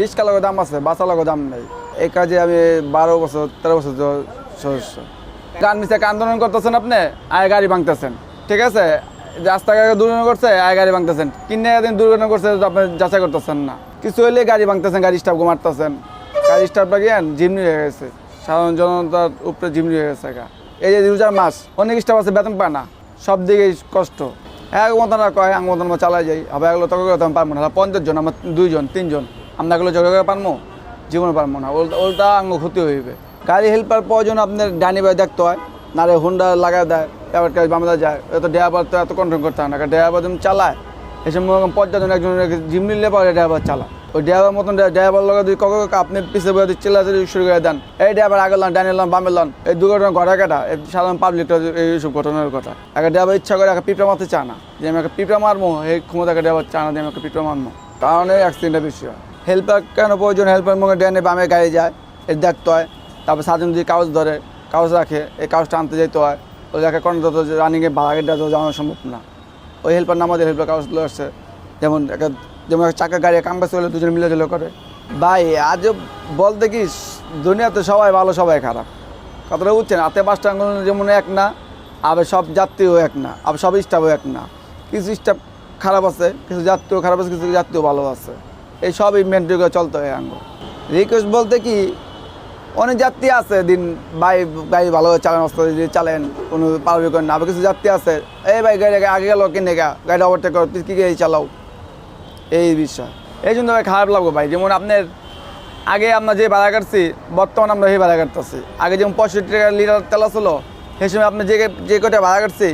রিক্সা logo দাম আছে বাসা লগো দাম নেই। এই কাজে আমি বারো বছর, তেরো বছর সদস্য গান মিশে আন্দোলন করতেছেন আপনি, আয় গাড়ি ভাঙতেছেন। ঠিক আছে? রাস্তাঘাটে দুর্ঘটনা করছে, আয় গাড়ি ভাঙতেছেন। কিনে দিন দুর্ঘটনা করছে আপনি যাচাই করতেছেন না। কিছু হইলে গাড়ি ভাঙতেছেন, গাড়ি স্টাফ মারতেছেন। গাড়ি স্টাফটা গিয়ে জিমনি হয়ে গেছে। সাধারণ জনতার উপরে জিমনি হয়ে গেছে। এই যে রোজার মাস, অনেক স্টাফ আছে, বেতন পায় না। সব দিকেই কষ্ট। এক মতন কয়, এক মতন চালাই যাই। আবার এগুলো তখন পারব না। পঞ্চাশ জন, আমার দুইজন, তিনজন। আমরা এগুলো করে পারব জীবনে পারব না। ওলটা আঙ্গ ক্ষতি হইবে। গাড়ি হেল্পার প্রয়োজন আপনার ডানি বাই দেখতে হয় না রে হুন্ডা লাগা দেয়, এবার কাজ বামদা যায়। এত ড্রাইভার তো এত কন্ট্রোল করতে হয় না ড্রাইভার যখন চালায় এসব করেন একজন জিম নিলে পরে ড্রাইভার চালায়। ওই ড্রাইভার মতন ড্রাইভার লগে যদি কখন আপনি পিছিয়ে বয়ে চিল্লা শুরু করে দেন। এই ড্রাইভার আগে লন ডানি লন বামে লন, এই দুর্ঘটনা ঘটা কাটা সাধারণ পাবলিকটা এইসব ঘটনার কথা। একটা ড্রাইভার ইচ্ছা করে একটা পিঁপড়া মারতে চায় না, যে আমি একটা পিঁপড়া মারবো, এই ক্ষমতা একটা ড্রাইভার চায় না যে আমি একটা পিঁপড়া মারবো। কারণে অ্যাক্সিডেন্টের বেশি হয়। হেল্পার, কেন প্রয়োজন হেল্পার মুখে ডানে বামে গাড়ি যায় এর দেখতে হয়। তারপর সাজন যদি কাগজ ধরে, কাগজ রাখে, এই কাগজটা আনতে যেতে হয়। ওই জায়গায় কোনো যত রানিংয়ে বাগানটা তো যাওয়ানো সম্ভব না। ওই হেল্পার নামাদের হেল্পার কাগজ তুলে আসছে। যেমন একটা যেমন একটা চাকা গাড়ি, কাম হলে দুজন মিলে জলে করে। ভাই, আজ বলতে কি দুনিয়াতে সবাই ভালো, সবাই খারাপ। কথাটা বুঝছেন? হাতে পাঁচটা আঙুল যেমন এক না, আবার সব যাত্রীও এক না, আবার সব স্টাফও এক না। কিছু স্টাফ খারাপ আছে, কিছু যাত্রীও খারাপ আছে, কিছু যাত্রীও ভালো আছে। এই সবই মেনটেন করে চলতে হয় আঙ্গ রিকোয়েস্ট বলতে কি, অনেক যাত্রী আছে, দিন ভাই গাড়ি ভালো চালান অবস্থা যদি চালেন, কোনো পারবি করেন না, আবার কিছু যাত্রী আছে, এই ভাই গাড়ি আগে গেল কিনে গা, গাড়িটা ওভারটেক করো, তুই কী গাড়ি চালাও? এই বিষয়। এই জন্য ভাই খারাপ লাগবে ভাই, যেমন আপনার আগে আমরা যে ভাড়া কাটছি, বর্তমানে আমরা সেই ভাড়া কাটতেছি। আগে যেমন পঁয়ষট্টি টাকা লিটার তেল আসলো সেই সময় আপনি যে যে কটা ভাড়া কাটছি,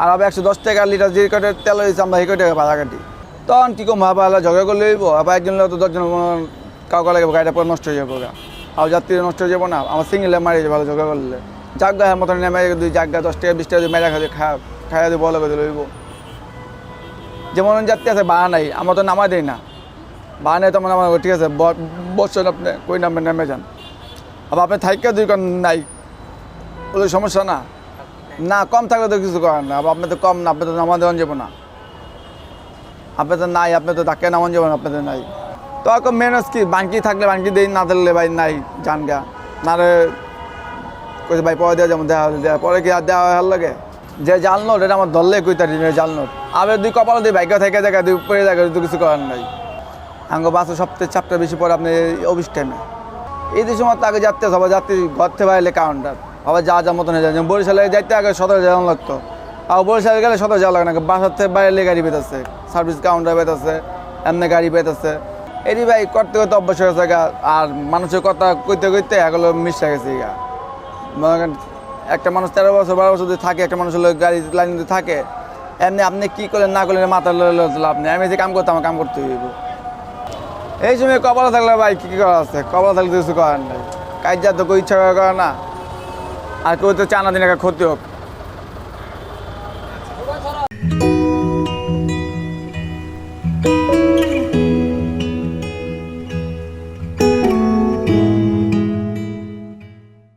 আর আবার একশো দশ টাকা লিটার যে কটা তেল হয়েছে, আমরা সেই কটা ভাড়া কাটি। তখন কী কম ভাবা আল্লাহ ঝগড়া করলে হইব? আবার একজন তো দশজন কাউকে লাগে গাড়িটা পরে নষ্ট হয়ে যাব গা। আর যাত্রী নষ্ট হয়ে যাব না। আমার সিঙ্গেলে মারি যাবে ভালো ঝগড়া করলে। জাগা হ্যাঁ মতন নেমে দুই জাগা দশ টাকা, বিশ টাকা মেরা খাওয়া খাওয়া খাওয়া দিয়ে বলো করে লইব যেমন যাত্রী আছে বাড়া নাই, আমরা তো নামা দিই না। বাড়া নেই তখন আমার ঠিক আছে? ব- বসছেন আপনি, কই নামে নেমে যান। আবার আপনি থাইকা দুই কারণ নাই ওগুলো সমস্যা না। না, কম থাকলে তো কিছু করার না। আবার আপনি তো কম না, আপনি তো নামা দেওয়ান যাব না। আপনি তো নাই আপনি তো তাকে নামান যাবেন আপনি তো নাই। তো এখন মেনস কি? বাঙ্কি থাকলে বাঙ্কি দেই, না থাকলে ভাই নাই জান গা। না রে কইছে, ভাই, পরে দেওয়া যেমন দেওয়া দেওয়া পরে কি আর দেওয়া হয় লাগে? যে জাল নোট, এটা আমার ধরলে কই তারি জাল নোট? আবার দুই কপাল দিয়ে বাইকে থেকে জায়গা, দুই পরে জায়গা তো কিছু করার নাই। আঙ্গ বাসে সবথেকে চাপটা বেশি পড়ে আপনি অফিস টাইমে। এই দুই সময় তো আগে যাতে সবাই যাত্রী ঘর থেকে বাইরে কাউন্টার আবার যা যা মতন হয়ে যায়। বরিশালে যাইতে আগে সতেরো যাওয়া লাগতো। আর বরিশালে গেলে সতেরো যাওয়া লাগে না বাসার থেকে বাইরে গাড়ি পেতেছে সার্ভিস কাউন্টার পেতেছে এমনি গাড়ি পেতেছে এটি ভাই করতে করতে অভ্যাস হয়ে গেছে। আর মানুষের কথা কইতে কইতে এগুলো মিশে গেছে গা। মনে করেন, একটা মানুষ তেরো বছর, বারো বছর যদি থাকে, একটা মানুষের লোক গাড়ি লাইন যদি থাকে, এমনি আপনি কী করলেন, না করলেন মাথা লাভ নেই। আমি যে কাম করতাম কাম করতে হইব। এই সময় কপালে থাকলে ভাই, কী কি করার আছে? কপালে থাকলে কিছু করার নাই। কাজ যা তো ইচ্ছা করে করে না। আর কেউ তো চানা দিন একটা ক্ষতি হোক।